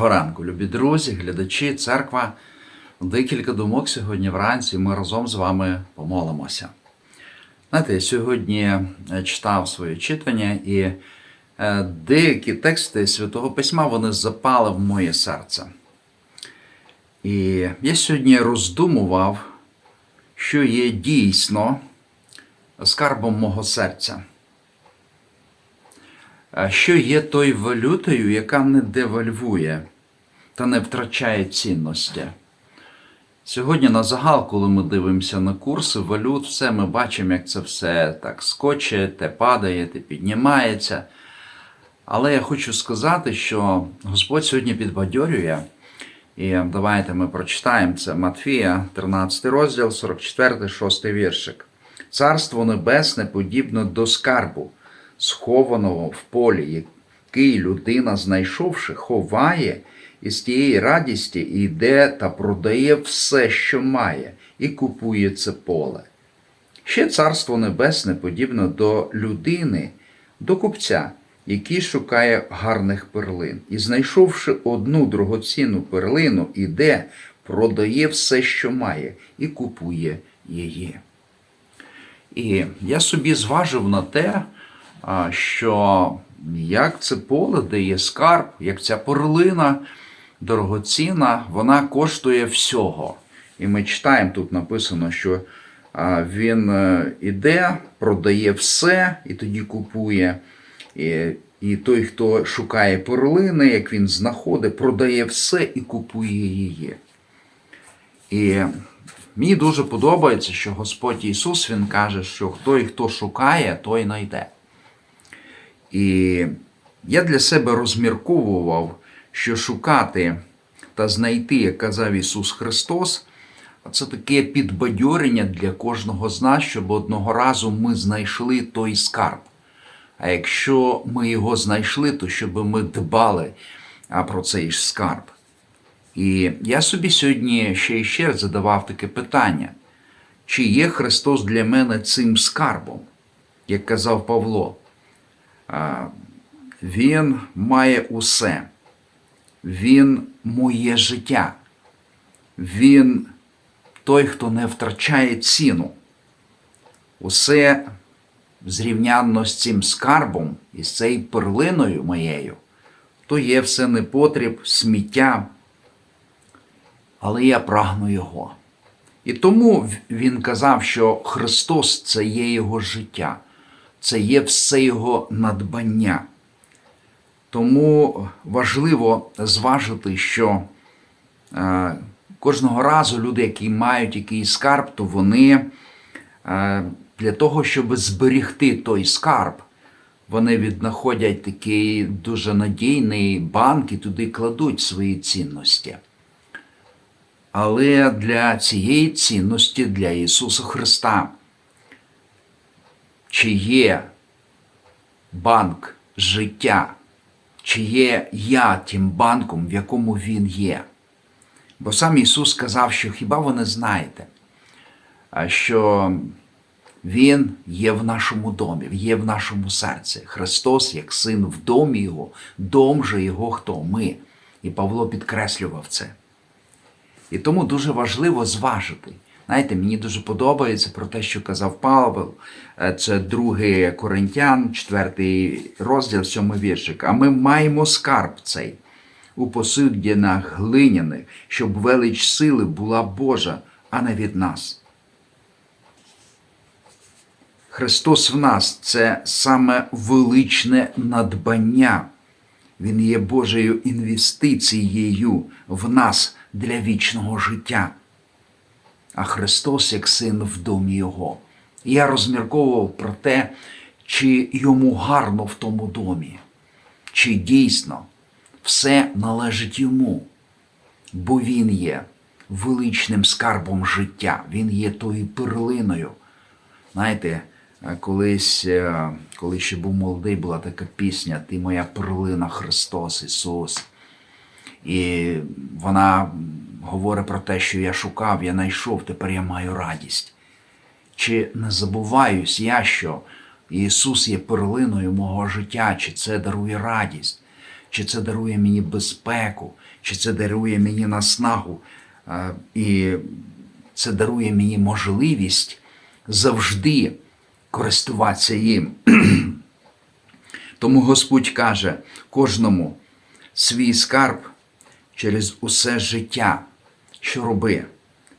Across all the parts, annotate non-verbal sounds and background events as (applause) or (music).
Доброго ранку, любі друзі, глядачі, церква. Декілька думок сьогодні вранці. Ми разом з вами помолимося. Знаєте, я сьогодні е, читав своє читання, і е, деякі тексти Святого Письма вони запали в моє серце. І я сьогодні роздумував, що є дійсно скарбом мого серця. Що є той валютою, яка не девальвує та не втрачає цінності. Сьогодні на загал, коли ми дивимося на курси валют, все ми бачимо, як це все так скоче, те падає, те піднімається. Але я хочу сказати, що Господь сьогодні підбадьорює. І давайте ми прочитаємо це Матфія, 13 розділ, 44, 6 віршик. Царство небесне подібно до скарбу, схованого в полі, який людина, знайшовши, ховає, і з тієї радісті йде та продає все, що має, і купує це поле. Ще царство небесне подібно до людини, до купця, який шукає гарних перлин, і, знайшовши одну дорогоцінну перлину, іде, продає все, що має, і купує її. І я собі зважив на те, що як це поле, де є скарб, як ця перлина дорогоцінна, вона коштує всього. І ми читаємо, тут написано, що він е, іде, продає все і тоді купує. І, той, хто шукає перлини, як він знаходить, продає все і купує її. І Мені дуже подобається, що Господь Ісус Він каже, що той, хто шукає, той знайде. І я для себе розмірковував, що шукати та знайти, як казав Ісус Христос, це таке підбадьорення для кожного з нас, щоб одного разу ми знайшли той скарб. А якщо ми його знайшли, то щоб ми дбали про цей скарб. І я собі сьогодні ще і ще задавав таке питання: чи є Христос для мене цим скарбом, як казав Павло? Він має усе, Він моє життя, Він той, хто не втрачає ціну. Усе зрівнянно з цим скарбом і з цією перлиною моєю, то є все непотріб, сміття але я прагну Його. І тому він казав, що Христос це є Його життя, це є все Його надбання. Тому важливо зважити, що е, кожного разу люди, які мають якийсь скарб, то вони е, для того, щоб зберігти той скарб, вони віднаходять такий дуже надійний банк і туди кладуть свої цінності. Але для цієї цінності для Ісуса Христа, чи є банк життя, чи є я тим банком, в якому Він є. Бо сам Ісус сказав, що хіба ви не знаєте, що Він є в нашому домі, є в нашому серці. Христос, як син в домі Його, дом же Його хто ми. І Павло підкреслював це. І тому дуже важливо зважити. Знаєте, мені дуже подобається про те, що казав Павел, е, це другий Коринтян, четвертий розділ, сьомий віршик. А ми маємо скарб цей у посуддянах глиняних, щоб велич сили була Божа, а не від нас. Христос в нас це саме величне надбання. Він є Божою інвестицією в нас для вічного життя. А Христос як син в домі Його. Я розмірковував про те, чи йому гарно в тому домі, чи дійсно все належить йому, бо Він є величним скарбом життя, Він є тою перлиною. Знаєте, колись, е, коли ще був молодий, була така пісня Ти моя перлина Христос Ісус. І вона говорить про те, що я шукав, я знайшов, тепер я маю радість. Чи не забуваюсь я, що Ісус є перлиною мого життя, чи це дарує радість, чи це дарує мені безпеку, чи це дарує мені наснагу, і це дарує мені можливість завжди користуватися їм. (clears throat) Тому Господь каже кожному свій скарб через усе життя, що роби.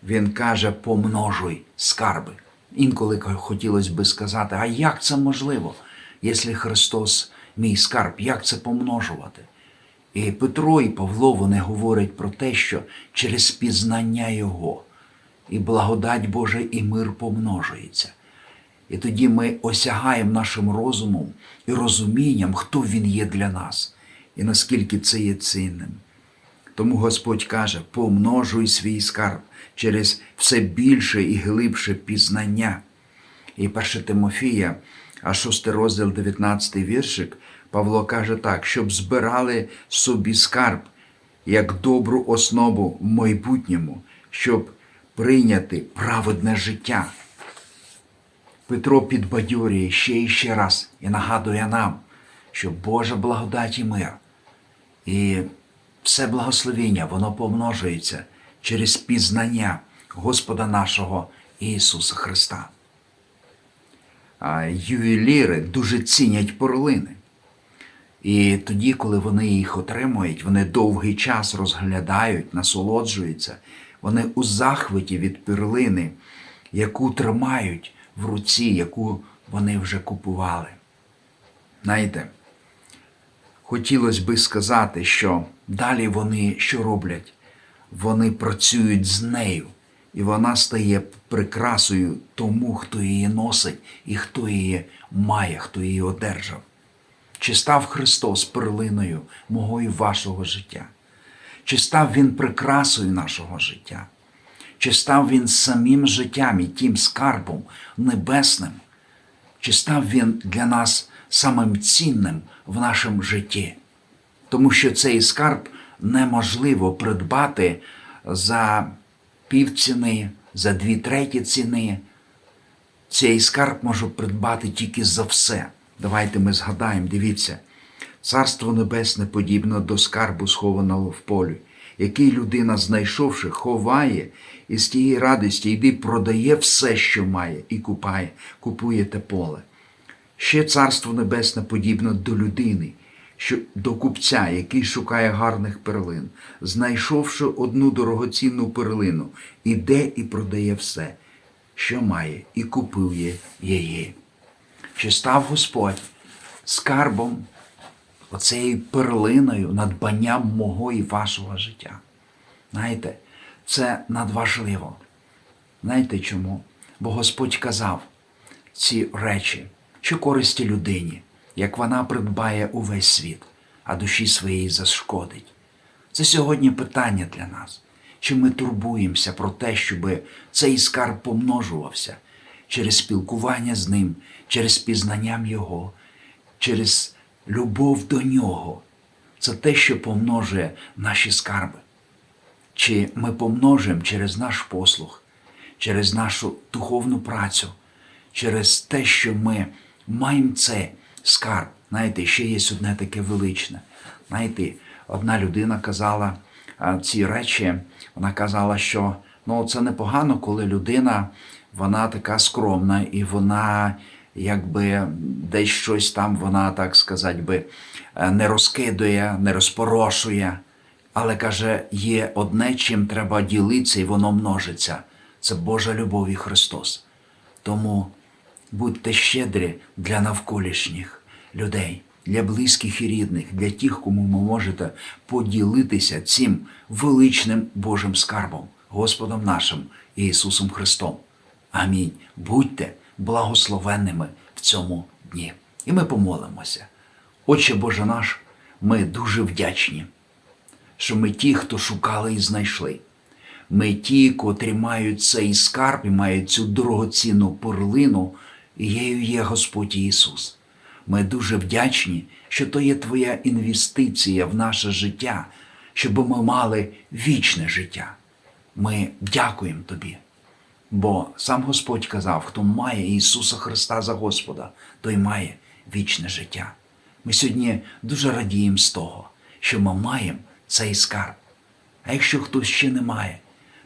Він каже, помножуй скарби. Інколи хотілося би сказати, а як це можливо, якщо Христос мій скарб, як це помножувати? І Петро і Павло вони говорять про те, що через пізнання Його і благодать Божа і мир помножується. І тоді ми осягаємо нашим розумом і розумінням, хто Він є для нас, і наскільки це є цінним. Тому Господь каже: помножуй свій скарб через все більше і глибше пізнання. І 1 Тимофія, а 6 розділ, 19 віршик, Павло каже так, щоб збирали собі скарб як добру основу в майбутньому, щоб прийняти праведне життя. Петро підбадьорює ще і ще раз і нагадує нам, що Божа благодать і мир. І все благословіння, воно помножується через пізнання Господа нашого Ісуса Христа. Ювеліри дуже цінять перлини. І тоді, коли вони їх отримують, вони довгий час розглядають, насолоджуються, вони у захваті від перлини, яку тримають в руці, яку вони вже купували. Знаєте, хотілося би сказати, що далі вони що роблять? Вони працюють з нею, і вона стає прикрасою тому, хто її носить і хто її має, хто її одержав. Чи став Христос перлиною мого і вашого життя? Чи став Він прикрасою нашого життя? Чи став Він самим життям і тим скарбом небесним? Чи став Він для нас самим цінним в нашому житті? Тому що цей скарб неможливо придбати за півціни, за дві треті ціни. Цей скарб може придбати тільки за все. Давайте ми згадаємо, дивіться, Царство Небесне подібно до скарбу, схованого в полі, який людина, знайшовши, ховає і з тієї радості йди, продає все, що має, і купає, купує те поле. Ще Царство Небесне подібно до людини, що до купця, який шукає гарних перлин, знайшовши одну дорогоцінну перлину, іде і продає все, що має, і купує її. Чи став Господь скарбом, оцею перлиною, надбанням мого і вашого життя? Знаєте, це надважливо. Знаєте чому? Бо Господь казав ці речі, що користі людині, як вона придбає увесь світ, а душі своєї зашкодить. Це сьогодні питання для нас. Чи ми турбуємося про те, щоб цей скарб помножувався через спілкування з ним, через пізнанням Його, через любов до Нього? Це те, що помножує наші скарби. Чи ми помножуємо через наш послуг, через нашу духовну працю, через те, що ми маємо це скарб. Знаєте, ще є одне таке величне. Знаєте, одна людина казала ці речі, вона казала, що ну, це непогано, коли людина вона така скромна і вона якби десь щось там, вона, так сказати, би, е, не розкидує, не розпорошує. Але каже, є одне, чим треба ділитися, і воно множиться. Це Божа любов і Христос. Тому будьте щедрі для навколишніх людей, для близьких і рідних, для тих, кому ви можете поділитися цим величним Божим скарбом, Господом нашим Ісусом Христом. Амінь. Будьте благословенними в цьому дні. І ми помолимося. Отче Боже наш, ми дуже вдячні що ми ті, хто шукали і знайшли. Ми ті, котрі мають цей скарб і мають цю дорогоцінну перлину, і є Господь Ісус. Ми дуже вдячні, що то є Твоя інвестиція в наше життя, щоб ми мали вічне життя. Ми дякуємо Тобі. Бо сам Господь казав, хто має Ісуса Христа за Господа, той має вічне життя. Ми сьогодні дуже радіємо з того, що ми маємо цей скарб. А якщо хтось ще не має,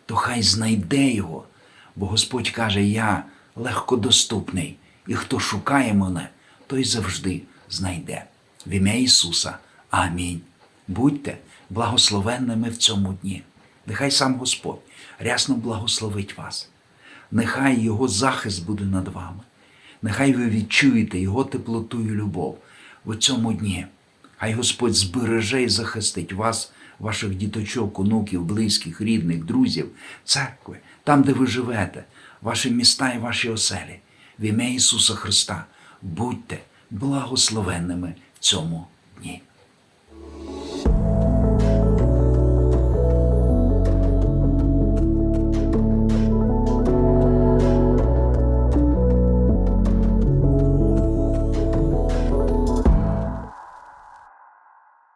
то хай знайде його, бо Господь каже: Я легкодоступний, і хто шукає мене, той завжди знайде. В ім'я Ісуса. Амінь. Будьте благословенними в цьому дні. Нехай сам Господь рясно благословить вас. Нехай Його захист буде над вами. Нехай ви відчуєте Його теплоту і любов в цьому дні. Хай Господь збереже і захистить вас, ваших діточок, онуків, близьких, рідних, друзів, церкви, там, де ви живете, ваші міста і ваші оселі. В ім'я Ісуса Христа будьте благословенними в цьому дні.